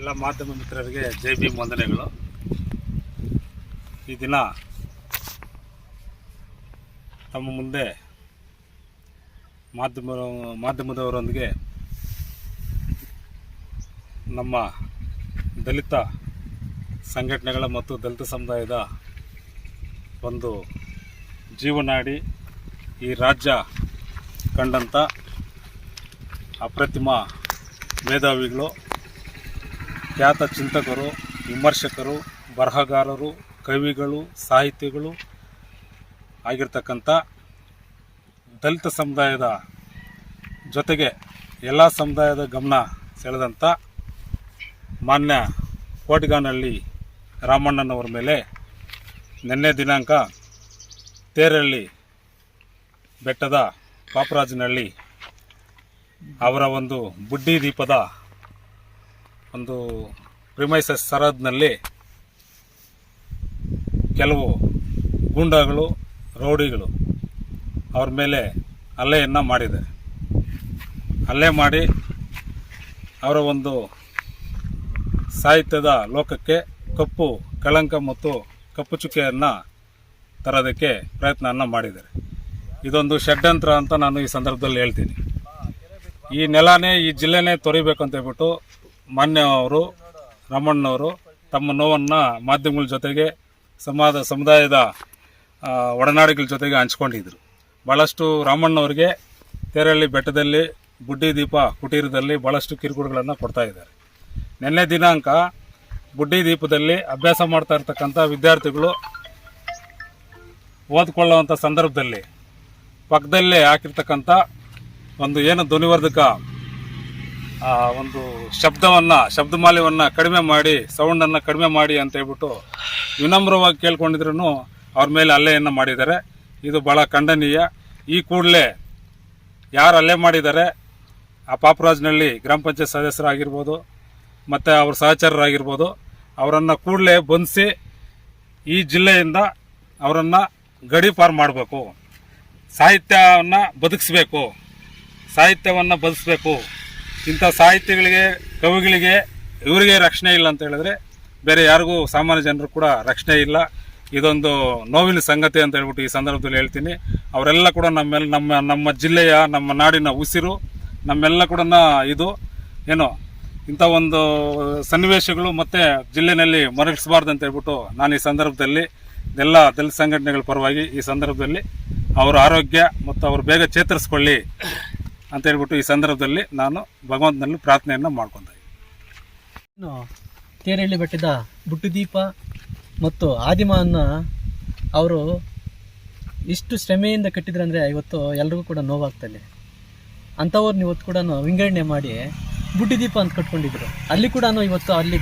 ಎಲ್ಲ ಮಾಧ್ಯಮ ಮಿತ್ರರಿಗೆ ಜೈ ಭೀಮ್ ವಂದನೆಗಳು. ಈ ದಿನ ತಮ್ಮ ಮುಂದೆ ಮಾಧ್ಯಮ, ಮಾಧ್ಯಮದವರೊಂದಿಗೆ ನಮ್ಮ ದಲಿತ ಸಂಘಟನೆಗಳ ಮತ್ತು ದಲಿತ ಸಮುದಾಯದ ಒಂದು ಜೀವನಾಡಿ ಈ ರಾಜ್ಯ ಕಂಡಂಥ ಅಪ್ರತಿಮ ಮೇಧಾವಿಗಳು ಖ್ಯಾತ ಚಿಂತಕರು, ವಿಮರ್ಶಕರು, ಬರಹಗಾರರು, ಕವಿಗಳು, ಸಾಹಿತಿಗಳು ಆಗಿರ್ತಕ್ಕಂಥ ದಲಿತ ಸಮುದಾಯದ ಜೊತೆಗೆ ಎಲ್ಲ ಸಮುದಾಯದ ಗಮನ ಸೆಳೆದಂಥ ಮಾನ್ಯ ಕೋಟಿಗಾನಹಳ್ಳಿ ರಾಮಣ್ಣನವರ ಮೇಲೆ ನಿನ್ನೆ ದಿನಾಂಕ ತೇರಳ್ಳಿ ಬೆಟ್ಟದ ಪಾಪರಾಜನಹಳ್ಳಿ ಅವರ ಒಂದು ಬುಡ್ಡಿ ದೀಪದ ಒಂದು ಪ್ರಿಮೈಸಸ್ ಸರದ್ನಲ್ಲಿ ಕೆಲವು ಗುಂಡಗಳು, ರೌಡಿಗಳು ಅವ್ರ ಮೇಲೆ ಹಲ್ಲೆಯನ್ನು ಮಾಡಿದೆ ಹಲ್ಲೆ ಮಾಡಿ ಅವರ ಒಂದು ಸಾಹಿತ್ಯದ ಲೋಕಕ್ಕೆ ಕಪ್ಪು ಕಳಂಕ ಮತ್ತು ಕಪ್ಪು ಚುಕ್ಕೆಯನ್ನು ತರೋದಕ್ಕೆ ಪ್ರಯತ್ನವನ್ನು ಮಾಡಿದ್ದಾರೆ. ಇದೊಂದು ಷಡ್ಯಂತ್ರ ಅಂತ ನಾನು ಈ ಸಂದರ್ಭದಲ್ಲಿ ಹೇಳ್ತೀನಿ. ಈ ನೆಲನೇ, ಈ ಜಿಲ್ಲೆನೇ ತೊರಿಬೇಕು ಅಂತ ಹೇಳ್ಬಿಟ್ಟು ಮಾನ್ಯ ಅವರು, ರಾಮಣ್ಣವರು ತಮ್ಮ ನೋವನ್ನು ಮಾಧ್ಯಮಗಳ ಜೊತೆಗೆ ಸಮಾಜ, ಸಮುದಾಯದ ಒಡನಾಡಿಗಳ ಜೊತೆಗೆ ಹಂಚ್ಕೊಂಡಿದ್ರು. ಭಾಳಷ್ಟು ರಾಮಣ್ಣವ್ರಿಗೆ ತೆರಳಿ ಬೆಟ್ಟದಲ್ಲಿ ಬುಡ್ಡಿ ದೀಪ ಕುಟೀರದಲ್ಲಿ ಭಾಳಷ್ಟು ಕಿರುಕುಳಗಳನ್ನು ಕೊಡ್ತಾ ಇದ್ದಾರೆ. ನಿನ್ನೆ ದಿನಾಂಕ ಬುಡ್ಡಿ ದೀಪದಲ್ಲಿ ಅಭ್ಯಾಸ ಮಾಡ್ತಾ ಇರ್ತಕ್ಕಂಥ ವಿದ್ಯಾರ್ಥಿಗಳು ಓದ್ಕೊಳ್ಳುವಂಥ ಸಂದರ್ಭದಲ್ಲಿ ಪಕ್ಕದಲ್ಲೇ ಹಾಕಿರ್ತಕ್ಕಂಥ ಒಂದು ಏನು ಧ್ವನಿವರ್ಧಕ ಒಂದು ಶಬ್ದವನ್ನು ಶಬ್ದಮಾಲ್ಯವನ್ನು ಕಡಿಮೆ ಮಾಡಿ ಸೌಂಡನ್ನು ಕಡಿಮೆ ಮಾಡಿ ಅಂತ ಹೇಳ್ಬಿಟ್ಟು ವಿನಮ್ರವಾಗಿ ಕೇಳ್ಕೊಂಡಿದ್ರು ಅವ್ರ ಮೇಲೆ ಹಲ್ಲೆಯನ್ನು ಮಾಡಿದ್ದಾರೆ. ಇದು ಭಾಳ ಖಂಡನೀಯ. ಈ ಕೂಡಲೇ ಯಾರು ಹಲ್ಲೆ ಮಾಡಿದ್ದಾರೆ? ಆ ಪಾಪರಾಜ್ನಹಳ್ಳಿ ಗ್ರಾಮ ಪಂಚಾಯತ್ ಸದಸ್ಯರಾಗಿರ್ಬೋದು, ಮತ್ತು ಅವ್ರ ಸಹಚರರಾಗಿರ್ಬೋದು, ಅವರನ್ನು ಕೂಡಲೇ ಬಂಧಿಸಿ ಈ ಜಿಲ್ಲೆಯಿಂದ ಅವರನ್ನು ಗಡೀಪಾರು ಮಾಡಬೇಕು. ಸಾಹಿತ್ಯವನ್ನು ಬದುಕಿಸ್ಬೇಕು. ಸಾಹಿತ್ಯವನ್ನು ಬದುಕಿಸ್ಬೇಕು. ಇಂಥ ಸಾಹಿತ್ಯಗಳಿಗೆ, ಕವಿಗಳಿಗೆ ಇವರಿಗೆ ರಕ್ಷಣೆ ಇಲ್ಲ ಅಂತ ಹೇಳಿದ್ರೆ ಬೇರೆ ಯಾರಿಗೂ ಸಾಮಾನ್ಯ ಜನರು ಕೂಡ ರಕ್ಷಣೆ ಇಲ್ಲ. ಇದೊಂದು ನೋವಿನ ಸಂಗತಿ ಅಂತ ಹೇಳ್ಬಿಟ್ಟು ಈ ಸಂದರ್ಭದಲ್ಲಿ ಹೇಳ್ತೀನಿ. ಅವರೆಲ್ಲ ಕೂಡ ನಮ್ಮೆಲ್ಲ ನಮ್ಮ ನಮ್ಮ ಜಿಲ್ಲೆಯ, ನಮ್ಮ ನಾಡಿನ ಉಸಿರು, ನಮ್ಮೆಲ್ಲ ಕೂಡ ಇದು, ಏನು, ಇಂಥ ಒಂದು ಸನ್ನಿವೇಶಗಳು ಮತ್ತು ಜಿಲ್ಲೆಯಲ್ಲಿ ಮರಳಿಸಬಾರ್ದು ಅಂತ ಹೇಳ್ಬಿಟ್ಟು ನಾನು ಈ ಸಂದರ್ಭದಲ್ಲಿ ಎಲ್ಲ ದಲಿತ ಸಂಘಟನೆಗಳ ಪರವಾಗಿ ಈ ಸಂದರ್ಭದಲ್ಲಿ ಅವರ ಆರೋಗ್ಯ ಮತ್ತು ಅವರು ಬೇಗ ಚೇತರಿಸ್ಕೊಳ್ಳಿ. ಅಂತ ಹೇಳ್ಬಿಟ್ಟು ಈ ಸಂದರ್ಭದಲ್ಲಿ ನಾನು ಭಗವಂತನಲ್ಲಿ ಪ್ರಾರ್ಥನೆಯನ್ನು ಮಾಡ್ಕೊತಾ ಇದ್ದೀನಿ. ತೇರಳ್ಳಿ ಬೆಟ್ಟದ ಬುಟ್ಟುದೀಪ ಮತ್ತು ಆದಿಮನ್ನ ಅವರು ಇಷ್ಟು ಶ್ರಮೆಯಿಂದ ಕಟ್ಟಿದ್ರಂದರೆ ಇವತ್ತು ಎಲ್ರಿಗೂ ಕೂಡ ನೋವಾಗ್ತದೆ ಅಂಥವ್ರನ್ನ ಇವತ್ತು ಕೂಡ ವಿಂಗಡಣೆ ಮಾಡಿ ಬುಟ್ಟಿದೀಪ ಅಂತ ಕಟ್ಕೊಂಡಿದ್ರು. ಅಲ್ಲಿ ಕೂಡ ಇವತ್ತು ಅಲ್ಲಿ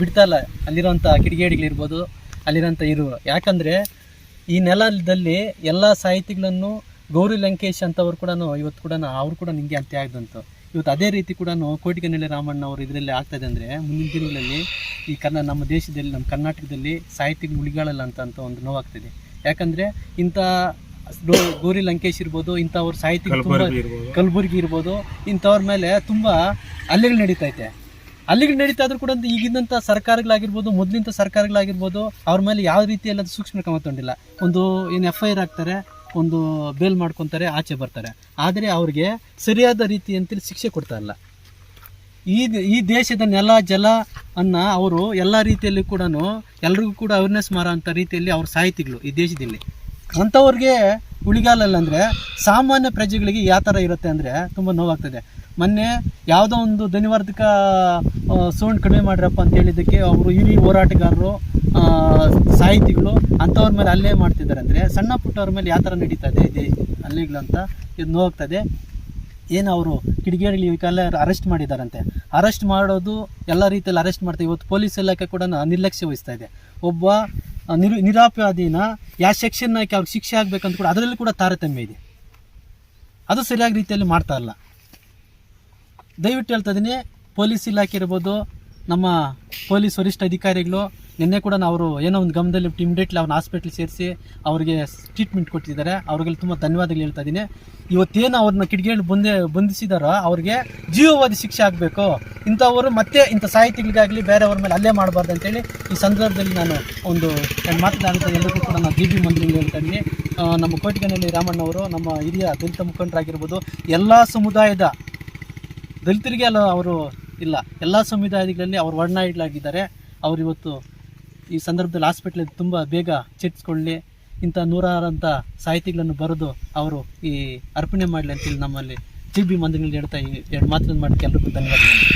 ಬಿಡ್ತಾ ಇಲ್ಲ. ಅಲ್ಲಿರೋಂಥ ಕಿಡಿಗೇಡಿಗಳಿರ್ಬೋದು ಅಲ್ಲಿರೋಂಥ ಇರು. ಯಾಕಂದರೆ ಈ ನೆಲದಲ್ಲಿ ಎಲ್ಲ ಸಾಹಿತಿಗಳನ್ನು ಗೌರಿ ಲಂಕೇಶ್ ಅಂತವ್ರು ಕೂಡ ಇವತ್ತು ಕೂಡ ಅವ್ರು ಕೂಡ ನಿಂಗೆ ಅಂತ್ಯ ಆಗ್ದಂತು ಇವತ್ತು ಅದೇ ರೀತಿ ಕೂಡ ಕೋಟಿಗನಳ್ಳಿ ರಾಮಣ್ಣ ಅವರು ಇದರಲ್ಲಿ ಆಗ್ತದೆ ಅಂದರೆ ಮುಂದಿನ ದಿನಗಳಲ್ಲಿ ಈ ಕನ್ನ ನಮ್ಮ ದೇಶದಲ್ಲಿ ನಮ್ಮ ಕರ್ನಾಟಕದಲ್ಲಿ ಸಾಹಿತ್ಯಗಳು ಉಳಿಗಾಳಲ್ಲ ಅಂತ ಅಂತ ಒಂದು ನೋವಾಗ್ತದೆ. ಯಾಕಂದರೆ ಇಂಥ ಗೌರಿ ಲಂಕೇಶ್ ಇರ್ಬೋದು ಇಂಥವ್ರ ಸಾಹಿತ್ಯ ತುಂಬ ಕಲ್ಬುರ್ಗಿ ಇರ್ಬೋದು. ಇಂಥವ್ರ ಮೇಲೆ ತುಂಬ ಹಲ್ಲೆಗಳು ನಡೀತೈತೆ ಅಲ್ಲಿಗಳು ನಡೀತಾ ಇದ್ರು ಕೂಡ ಈಗಿದ್ದಂಥ ಸರ್ಕಾರಗಳಾಗಿರ್ಬೋದು ಮೊದಲಿಂದ ಸರ್ಕಾರಗಳಾಗಿರ್ಬೋದು ಅವ್ರ ಮೇಲೆ ಯಾವ ಅದು ಸೂಕ್ಷ್ಮ ಕ್ರಮ ತೊಂಡಿಲ್ಲ ಒಂದು ಏನು ಎಫ್ ಐ ಆರ್ ಹಾಕ್ತಾರೆ ಒಂದು ಬೇಲ್ ಮಾಡ್ಕೊತಾರೆ, ಆಚೆ ಬರ್ತಾರೆ. ಆದರೆ ಅವ್ರಿಗೆ ಸರಿಯಾದ ರೀತಿ ಅಂತೇಳಿ ಶಿಕ್ಷೆ ಕೊಡ್ತಾ ಇಲ್ಲ. ಈ ಈ ದೇಶದ ನೆಲ, ಜಲ ಅನ್ನ ಅವರು ಎಲ್ಲ ರೀತಿಯಲ್ಲಿ ಕೂಡ ಎಲ್ರಿಗೂ ಕೂಡ ಅವೇರ್ನೆಸ್ ಮಾಡೋ ಅಂಥ ರೀತಿಯಲ್ಲಿ ಅವ್ರ ಸಾಹಿತಿಗಳು ಈ ದೇಶದಲ್ಲಿ. ಅಂಥವ್ರಿಗೆ ಉಳಿಗಾಲಲ್ಲ ಅಂದರೆ ಸಾಮಾನ್ಯ ಪ್ರಜೆಗಳಿಗೆ ಯಾವ ಥರ ಇರುತ್ತೆ ಅಂದರೆ ತುಂಬ ನೋವಾಗ್ತದೆ. ಮೊನ್ನೆ ಯಾವುದೋ ಒಂದು ಧ್ವನಿವರ್ಧಕ ಸೌಂಡ್ ಕಡಿಮೆ ಮಾಡ್ರಪ್ಪ ಅಂತ ಹೇಳಿದ್ದಕ್ಕೆ ಅವರು ಹಿರಿಯ ಹೋರಾಟಗಾರರು ಸಾಹಿತಿಗಳು ಅಂಥವ್ರ ಮೇಲೆ ಅಲ್ಲೇ ಮಾಡ್ತಿದ್ದಾರೆ ಅಂದರೆ ಸಣ್ಣ ಪುಟ್ಟವ್ರ ಮೇಲೆ ಯಾವ ಥರ ನಡೀತಾ ಇದೆ ಇದೆ ಅಲ್ಲಿಗಳಂತ ಅಂತ ಇದು ನೋಗ್ತದೆ ಏನು ಅವರು ಕಿಡಿಗೇಡಿಗಳು ಇವಕ್ಕೆಲ್ಲ ಅರೆಸ್ಟ್ ಮಾಡಿದಾರಂತೆ. ಅರೆಸ್ಟ್ ಮಾಡೋದು ಎಲ್ಲ ರೀತಿಯಲ್ಲಿ ಅರೆಸ್ಟ್ ಮಾಡ್ತಾ ಇವತ್ತು ಪೊಲೀಸ್ ಇಲಾಖೆ ಕೂಡ ನಿರ್ಲಕ್ಷ್ಯ ವಹಿಸ್ತಾ ಇದೆ. ಒಬ್ಬ ನಿರು ನಿರಾಪರಾಧಿನ ಯಾವ ಸೆಕ್ಷನ್ ಹಾಕಿ ಅವ್ರಿಗೆ ಶಿಕ್ಷೆ ಆಗಬೇಕಂತ ಕೂಡ ಅದರಲ್ಲಿ ಕೂಡ ತಾರತಮ್ಯ ಇದೆ. ಅದು ಸರಿಯಾಗಿ ರೀತಿಯಲ್ಲಿ ಮಾಡ್ತಾ ಇಲ್ಲ. ದಯವಿಟ್ಟು ಹೇಳ್ತಾ ಇದ್ದೀನಿ, ಪೊಲೀಸ್ ಇಲಾಖೆ ಇರ್ಬೋದು, ನಮ್ಮ ಪೊಲೀಸ್ ವರಿಷ್ಠ ಅಧಿಕಾರಿಗಳು, ನಿನ್ನೆ ಕೂಡ ನಾವು ಅವರು ಏನೋ ಒಂದು ಗಮನದಲ್ಲಿ ಇಮಿಡಿಯೇಟ್ಲಿ ಅವ್ರನ್ನ ಹಾಸ್ಪಿಟ್ಲ್ ಸೇರಿಸಿ ಅವರಿಗೆ ಟ್ರೀಟ್ಮೆಂಟ್ ಕೊಟ್ಟಿದ್ದಾರೆ. ಅವ್ರಿಗೆಲ್ಲ ತುಂಬ ಧನ್ಯವಾದಗಳು ಹೇಳ್ತಾ ಇದ್ದೀನಿ. ಇವತ್ತೇನು ಅವ್ರನ್ನ ಕಿಡಿಗೇಳಿ ಬಂದೆ, ಬಂಧಿಸಿದಾರೋ ಅವ್ರಿಗೆ ಜೀವವಾದಿ ಶಿಕ್ಷೆ ಆಗಬೇಕು. ಇಂಥವರು ಮತ್ತೆ ಇಂಥ ಸಾಹಿತಿಗಳಿಗಾಗಲಿ ಬೇರೆಯವ್ರ ಮೇಲೆ ಅಲ್ಲೇ ಮಾಡಬಾರ್ದು ಅಂತೇಳಿ ಈ ಸಂದರ್ಭದಲ್ಲಿ ನಾನು ಒಂದು ಮಾತನಾಡಿದ ಎಲ್ಲರಿಗೂ ಕೂಡ ನಾನು ಜಿ ಬಿ ಮಂತ್ರಿಗಳು ಹೇಳ್ತಾ ಇದ್ದೀನಿ. ನಮ್ಮ ಕೋಟಿಗನಹಳ್ಳಿ ರಾಮಣ್ಣವರು, ನಮ್ಮ ಹಿರಿಯ ದಲಿತ ಮುಖಂಡರಾಗಿರ್ಬೋದು, ಎಲ್ಲ ಸಮುದಾಯದ ದಲಿತರಿಗೆ ಅಲ್ಲ, ಅವರು ಇಲ್ಲ, ಎಲ್ಲ ಸಮುದಾಯಗಳಲ್ಲಿ ಅವರು ವರ್ಣಾಯಿಗಳಾಗಿದ್ದಾರೆ. ಅವರು ಇವತ್ತು ಈ ಸಂದರ್ಭದಲ್ಲಿ ಹಾಸ್ಪಿಟ್ಲಲ್ಲಿ ತುಂಬ ಬೇಗ ಚೇತರಿಸ್ಕೊಳ್ಳಿ ಇಂಥ ನೂರಾರಂಥ ಸಾಹಿತಿಗಳನ್ನು ಬರೆದು ಅವರು ಈ ಅರ್ಪಣೆ ಮಾಡಲಿ ಅಂತೇಳಿ ನಮ್ಮಲ್ಲಿ ಜಿ ಬಿ ಮಂದಿರಲ್ಲಿ ಹೇಳ್ತಾ ಈ ಎರಡು ಮಾತನ್ನು ಮಾಡೋಕ್ಕೆ ಎಲ್ರಿಗೂ ಧನ್ಯವಾದಗಳು.